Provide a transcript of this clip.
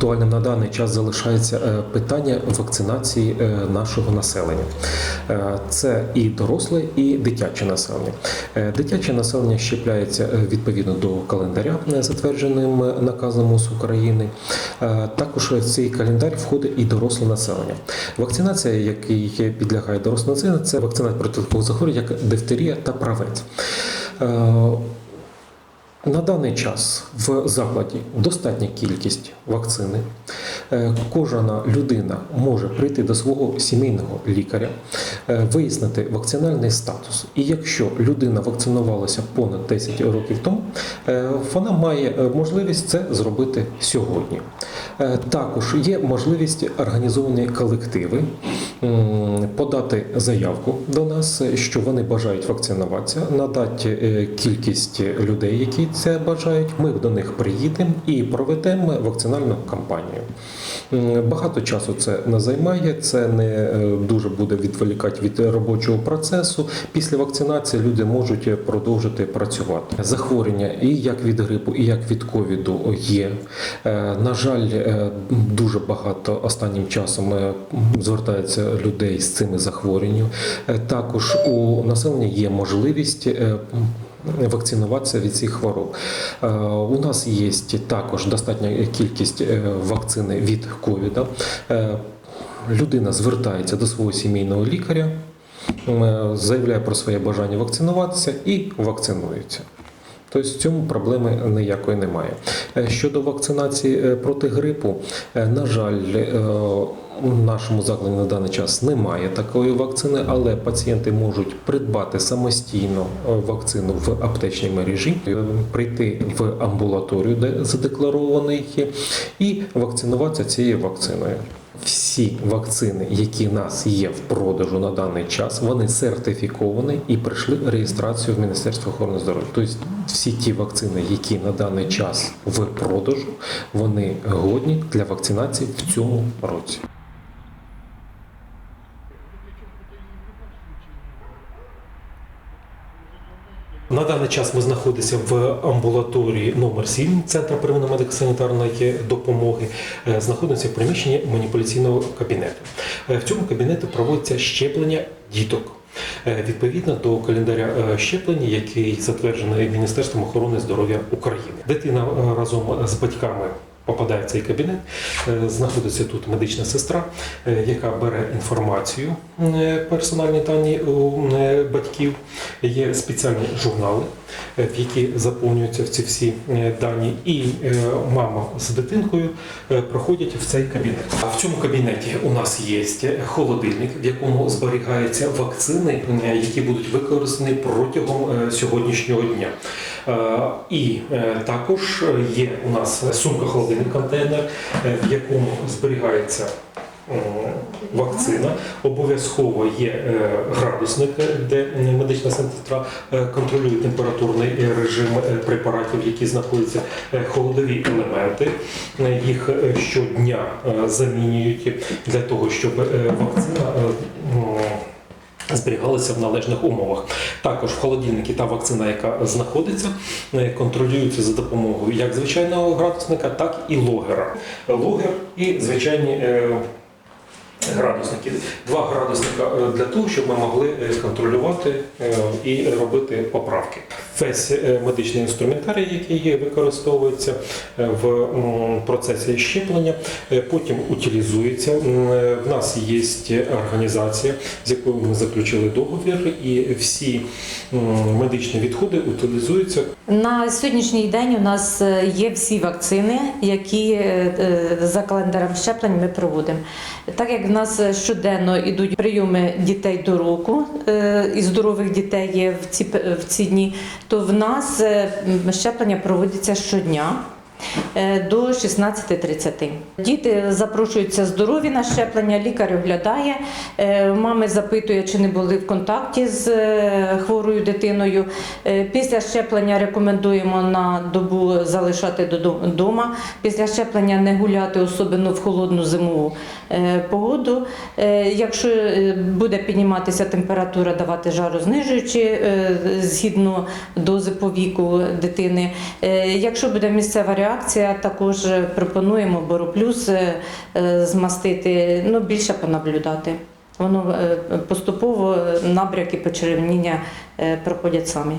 Актуальним на даний час залишається е, питання вакцинації е, нашого населення. Е, Це і доросле, і дитяче населення. Дитяче населення щепляється відповідно до календаря, затвердженим наказом МОЗ України. Також в цей календар входить і доросле населення. Вакцинація, який підлягає доросле населення, це вакцинація проти такого захворювання, як дифтерія та правець. На даний час в закладі достатня кількість вакцини. Е, Кожна людина може прийти до свого сімейного лікаря, е, вияснити вакцинальний статус. І якщо людина вакцинувалася понад 10 років тому, е, вона має можливість це зробити сьогодні. Також є можливість організовані колективи подати заявку до нас, що вони бажають вакцинуватися, надати кількість людей, які це бажають. Ми до них приїдемо і проведемо вакцинальну кампанію. Багато часу це не займає, це не е, дуже буде відволікати від робочого процесу. Після вакцинації люди можуть продовжити працювати. Захворювання і як від грипу, і як від ковіду є. Е, На жаль, е, дуже багато останнім часом звертається людей з цими захворюваннями. Також у населення є можливість. Вакцинуватися від цих хвороб. Е, У нас є також достатня кількість е, вакцини від ковіда. Е, Людина звертається до свого сімейного лікаря, заявляє про своє бажання вакцинуватися і вакцинується. Тобто в цьому проблеми ніякої немає. Е, Щодо вакцинації е, проти грипу, е, на жаль, у нашому закладі на даний час немає такої вакцини, але пацієнти можуть придбати самостійно вакцину в аптечній мережі, прийти в амбулаторію, де задекларований і вакцинуватися цією вакциною. Всі вакцини, які в нас є в продажу на даний час, вони сертифіковані і пройшли реєстрацію в Міністерство охорони здоров'я. Тобто всі ті вакцини, які на даний час в продажу, вони годні для вакцинації в цьому році. На даний час ми знаходимося в амбулаторії номер 7 Центру первинної медико-санітарної допомоги. Е, Знаходимося в приміщенні маніпуляційного кабінету. Е, В цьому кабінеті проводиться щеплення діток. Е, Відповідно до календаря щеплення, який затверджений Міністерством охорони здоров'я України. Дитина разом з батьками попадає в цей кабінет. Е, Знаходиться тут медична сестра, е, яка бере інформацію, е, персональні дані у батьків. Є спеціальні журнали, в які заповнюються ці всі дані, і мама з дитинкою проходять в цей кабінет. А в цьому кабінеті у нас є холодильник, в якому зберігаються вакцини, які будуть використані протягом сьогоднішнього дня. Е, І е, також є у нас сумка холодильник контейнер, е, в якому зберігається вакцина. Обов'язково є градусник, де медична сестра контролює температурний режим препаратів, які знаходяться холодові елементи. Їх щодня замінюють для того, щоб вакцина. Зберігалися в належних умовах. Також в холодильнику та вакцина, яка знаходиться, е, контролюється за допомогою як звичайного градусника, так і логера. Логер і звичайні е, градусники. Два градусника е, для того, щоб ми могли контролювати і робити поправки. Весь е, медичний інструментарій, який використовується е, в процесі щеплення, е, потім утилізується. В нас є організація, з якою ми заключили договір, і всі медичні відходи утилізуються На сьогоднішній день у нас є всі вакцини, які за календарем щеплень ми проводимо. Так як в нас щоденно йдуть прийоми дітей до року, і здорових дітей є в ці, в ці дні, то в нас е, щеплення проводяться щодня. Е, До 16.30. Діти запрошуються здорові на щеплення, лікар оглядає, е, мами запитує, чи не були в контакті з е, хворою дитиною. Після щеплення рекомендуємо на добу залишати вдома. Після щеплення не гуляти, особливо в холодну зимову погоду. Якщо буде підніматися температура, давати жарознижуючі е, згідно дози по віку дитини. Якщо буде місцева реакція, реакція. Також е, пропонуємо Бороплюс е, е, змастити, ну більше понаблюдати. Воно поступово набряки почервоніння проходять самі.